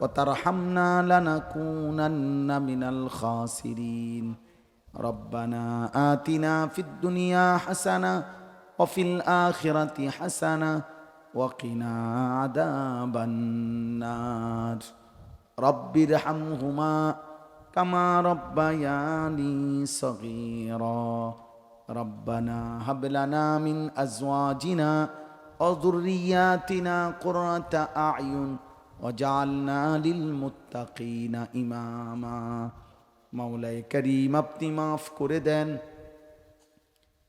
وترحمنا لنكونن من الخاسرين. ربنا آتنا في الدنيا حسنة وفي الآخرة حسنة وقنا عذاب النار. رب ارحمهما كما ربياني صغيرا. ربنا هب لنا من أزواجنا وذرياتنا قرة أعين وجعلنا للمتقين إماما মাওলায় করিম আপনি মাফ করে দেন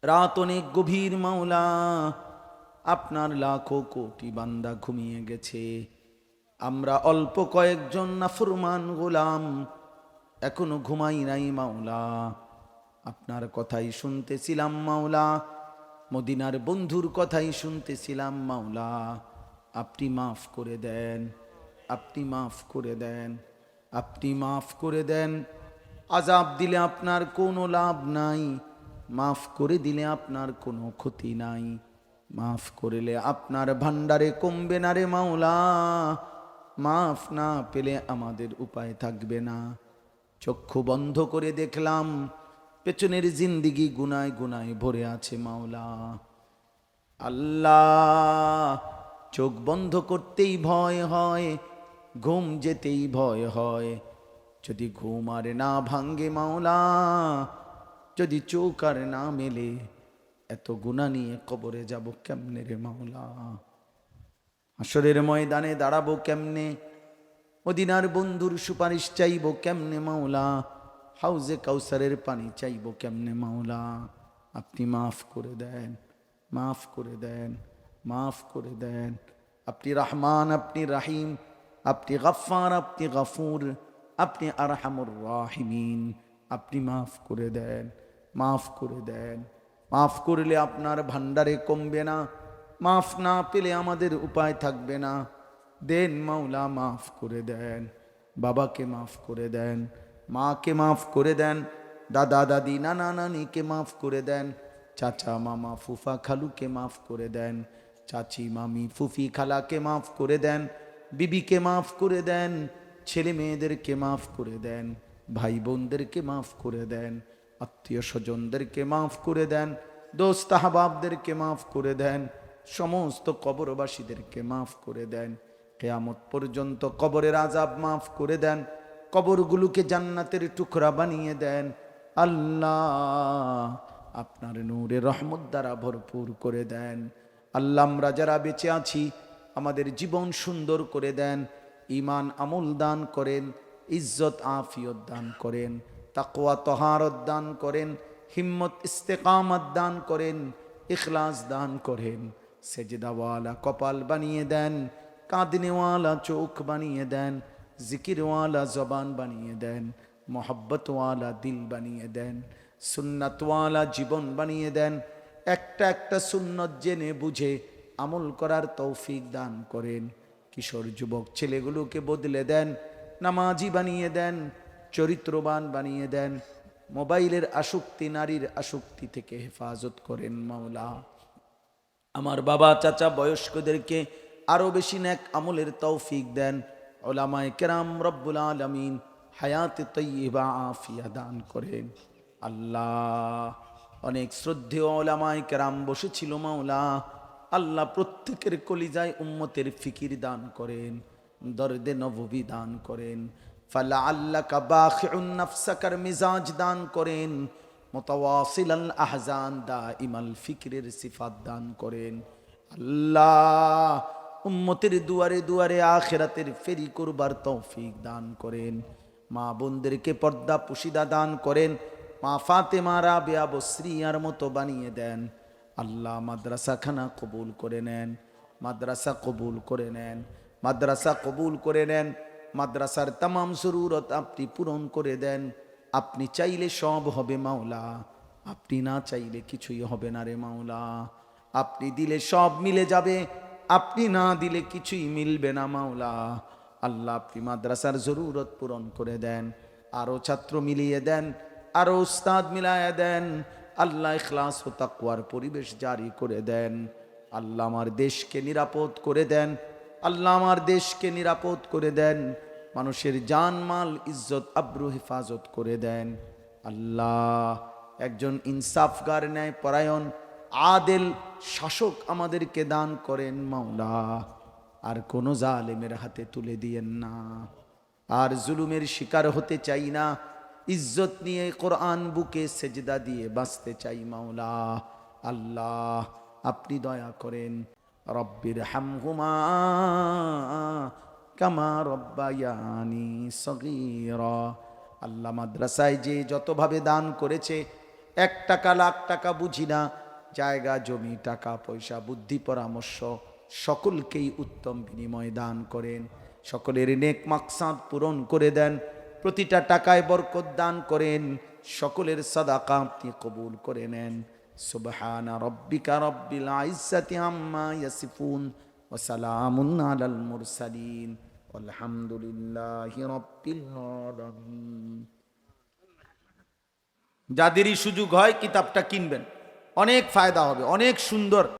রাত অনেক গভীর মাওলা আপনার লাখো কোটি বান্দা ঘুমিয়ে গেছে আমরা অল্প কয়েকজন নাফরমান গোলাম এখনো ঘুমাই নাই মাওলা আপনার কথাই শুনতেছিলাম মাওলা মদিনার বন্ধুর কথাই শুনতেছিলাম মাওলা আপনি মাফ করে দেন আপনি মাফ করে দেন, আপনি মাফ করে দেন। আজাব দিলে আপনার কোনো লাভ নাই, মাফ করে দিলে আপনার কোনো ক্ষতি নাই। মাফ করিলে আপনার ভান্ডারে কমবে না রে মাওলা, মাফ না পেলে আমাদের উপায় থাকবে না। চক্ষু বন্ধ করে দেখলাম, পেছনের জিন্দিগি গুনায় গুনায় ভরে আছে মাওলা। আল্লাহ, চোখ বন্ধ করতেই ভয় হয় ঘুম যেতেই ভয় হয়। যদি ঘুম আর না ভাঙ্গে মাওলা, যদি চোখ আর না মেলে, এত গুণা নিয়ে কবরে যাব কেমনে রে মাওলা? আসরের ময়দানে দাঁড়াবো কেমনে? মদিনার বন্ধুর সুপারিশ চাইব কেমনে মাওলা? হাউজে কাউসারের পানি চাইব কেমনে মাওলা? আপনি মাফ করে দেন, মাফ করে দেন, মাফ করে দেন। আপনি রহমান, আপনি রাহিম আপনি গফার আপনি গফুর, আপনি আরহামুর রাহিমিন। আপনি মাফ করে দেন, মাফ করে দেন। মাফ করলে আপনার ভান্ডারে কমবে না, মাফ না পেলে আমাদের উপায় থাকবে না। দেন মাওলা মাফ করে দেন, বাবাকে মাফ করে দেন, মাকে মাফ করে দেন, দাদা, দাদি, নানা, নানিকে মাফ করে দেন, চাচা, মামা, ফুফা, খালুকে মাফ করে দেন, চাচি, মামি, ফুফি, খালাকে মাফ করে দেন বিবিকে মাফ করে দেন, ছেলে মেয়েদেরকে মাফ করে দেন ভাই বোনদেরকে মাফ করে দেন, আত্মীয় স্বজনদেরকে মাফ করে দেন, দোস্ত আহবাবদেরকে মাফ করে দেন, সমস্ত কবরবাসীদেরকে মাফ করে দেন, কেয়ামত পর্যন্ত কবরের আজাব মাফ করে দেন, কবরগুলোকে জান্নাতের টুকরা বানিয়ে দেন। আল্লাহ আপনার নূরে রহমত দ্বারা ভরপুর করে দেন। আল্লাহ আমরা যারা বেঁচে আছি আমাদের জীবন সুন্দর করে দেন ইমান আমল দান করেন, ইজ্জত, আফিয়ত দান করেন, তাকওয়া, তহারত দান করেন, হিম্মত, ইস্তেকামত দান করেন, ইখলাস দান করেন। সেজদাওয়ালা কপাল বানিয়ে দেন, কাঁদনেওয়ালা চোখ বানিয়ে দেন, জিকিরওয়ালা জবান বানিয়ে দেন, মোহব্বতওয়ালা দিল বানিয়ে দেন, সুন্নাতওয়ালা জীবন বানিয়ে দেন। একটা একটা সুন্নত জেনে বুঝে আমল করার তৌফিক দান করেন। কিশোর যুবক ছেলেগুলোকে বদলে দেন, নামাজি বানিয়ে দেন, চরিত্রবান বানিয়ে দেন, মোবাইলের আসক্তি, নারীর আসক্তি থেকে হেফাজত করেন মাওলা। আমার বাবা, চাচা বয়স্কদেরকে আরও বেশি ন্যাক আমলের তৌফিক দেন। ওলামায় কেরাম রব্বুল আলমিন হায়াতে তৈবা আফিয়া দান করেন। আল্লাহ, অনেক শ্রদ্ধেয় ওলামায় কেরাম বসেছিল মাওলা। আল্লাহ প্রত্যেকের কলিজায় উম্মতের ফিকির দান করেন, দর্দে নববী দান করেন ফালা আল্লাহ কাবাখার মিজাজ দান করেন মোতাওয়াসিল আহজান দা ইমাল ফিকিরের সিফাত দান করেন। আল্লাহ উম্মতের দুয়ারে দুয়ারে আখেরাতের ফেরি করবার তৌফিক দান করেন। মা বোনদেরকে পর্দা পুশিদা দান করেন। মা ফাতে মারা বেয়া বশ্রিয়ার মতো বানিয়ে দেন। আল্লাহ মাদ্রাসাখানা কবুল করে নেন, মাদ্রাসা কবুল করে নেন, মাদ্রাসা কবুল করে নেন, মাদ্রাসার তামাম জরুরত আপনি পূরণ করে দেন, আপনি চাইলে সব হবে মাওলা, আপনি না চাইলে কিছুই হবে না রে মাওলা, আপনি দিলে সব মিলে যাবে, আপনি না দিলে কিছুই মিলবে না মাওলা, আল্লাহ আপনি মাদ্রাসার জরুরত পূরণ করে দেন আরও ছাত্র মিলিয়ে দেন আরও উস্তাদ মিলাইয়া দেন আল্লাহ ইখলাস ও তাকওয়ার পরিবেশ জারি করে দেন। আল্লাহ আমার দেশকে নিরাপদ করে দেন। আল্লাহ আমার দেশকে নিরাপদ করে দেন। মানুষের জানমাল, ইজ্জত, আব্রু, হেফাজত করে দেন। আল্লাহ একজন ইনসাফগার ন্যায় পরায়ণ আদেল শাসক আমাদেরকে দান করেন মাওলা। আর কোনো জালেমের হাতে তুলে দিয়েন না। আর জুলুমের শিকার হতে চাই না। ইজ্জত নিয়ে কোরআন বুকে সেজদা দিয়ে বাঁচতে চাই মাওলা। আল্লাহ, আপনি দয়া করেন। রব্বির হামহুমা কামা রব্বায়ানি সগীরা। আল্লাহ মাদ্রাসায় যে যতভাবে দান করেছে, এক টাকা, লাখ টাকা বুঝি না। জায়গা, জমি, টাকা, পয়সা, বুদ্ধি, পরামর্শ সকলকেই উত্তম বিনিময় দান করেন। সকলের নেক মাকসাদ পূরণ করে দেন। প্রতিটা টাকায় বরকত দান করেন, সকলের সাদাকা আপনি কবুল করে নেন। সুবহানা রব্বিকা রব্বিল আইজ্জাতি আম্মা ইয়াসিফুন ওয়া সালামুন আলাল মুরসালিন। আলহামদুলিল্লাহি রব্বিল আলামিন। যাদেরই সুযোগ হয় কিতাবটা কিনবেন। অনেক ফায়দা হবে, অনেক সুন্দর।